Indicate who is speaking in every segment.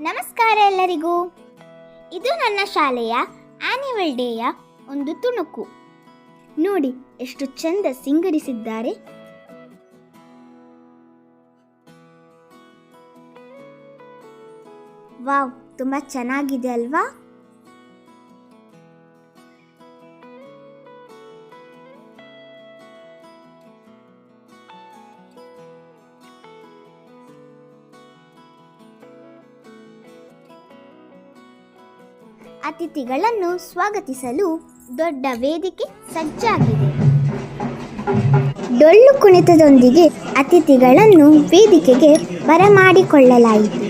Speaker 1: ನಮಸ್ಕಾರ ಎಲ್ಲರಿಗೂ. ಇದು ನನ್ನ ಶಾಲೆಯ ಆನ್ಯುವಲ್ ಡೇಯ ಒಂದು ತುಣುಕು. ನೋಡಿ ಎಷ್ಟು ಚಂದ ಸಿಂಗರಿಸಿದ್ದಾರೆ. ವಾವ್, ತುಂಬಾ ಚೆನ್ನಾಗಿದೆ ಅಲ್ವಾ? ಅತಿಥಿಗಳನ್ನು ಸ್ವಾಗತಿಸಲು ದೊಡ್ಡ ವೇದಿಕೆ ಸಜ್ಜಾಗಿದೆ. ಡೊಳ್ಳು ಕುಣಿತದೊಂದಿಗೆ ಅತಿಥಿಗಳನ್ನು ವೇದಿಕೆಗೆ ಬರಮಾಡಿಕೊಳ್ಳಲಾಯಿತು.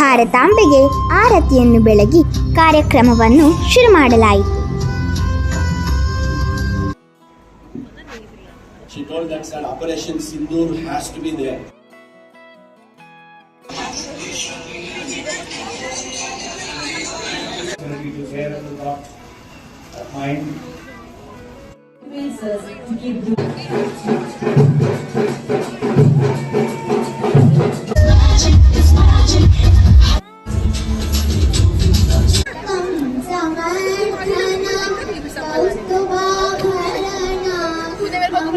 Speaker 1: ಭಾರತಾಂಬೆಗೆ ಆರತಿಯನ್ನು ಬೆಳಗಿ ಕಾರ್ಯಕ್ರಮವನ್ನು ಶುರು ಮಾಡಲಾಯಿತು.
Speaker 2: She told that that Operation Sindoor has to be there.
Speaker 3: to bear at the top of.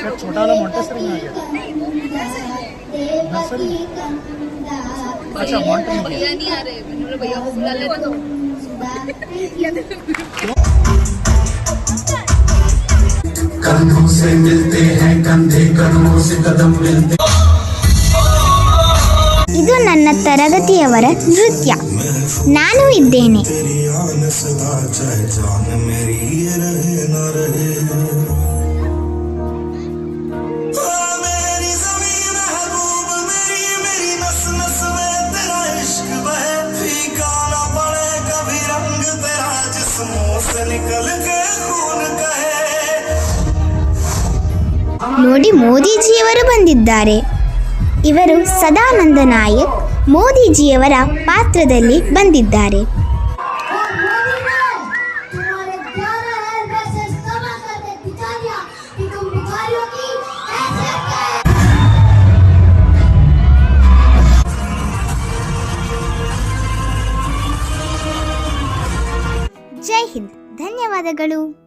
Speaker 4: क्या छोटा वाला मोंटेसरी में आ गया
Speaker 5: देवकी कंदा
Speaker 4: अच्छा मॉन्टेन में
Speaker 6: कंधों से मिलते हैं कंधे कदमों से कदम मिलते
Speaker 1: ಇದು ನನ್ನ ತರಗತಿಯವರ ನೃತ್ಯ ನಾನು ಇದ್ದೇನೆ ನೋಡಿ ಮೋದಿಜಿಯವರು ಬಂದಿದ್ದಾರೆ. ಇವರು ಸದಾನಂದ ನಾಯಕ್ ಮೋದಿಜಿಯವರ ಪಾತ್ರದಲ್ಲಿ ಬಂದಿದ್ದಾರೆ. ಜೈ ಹಿಂದ್. ಧನ್ಯವಾದಗಳು.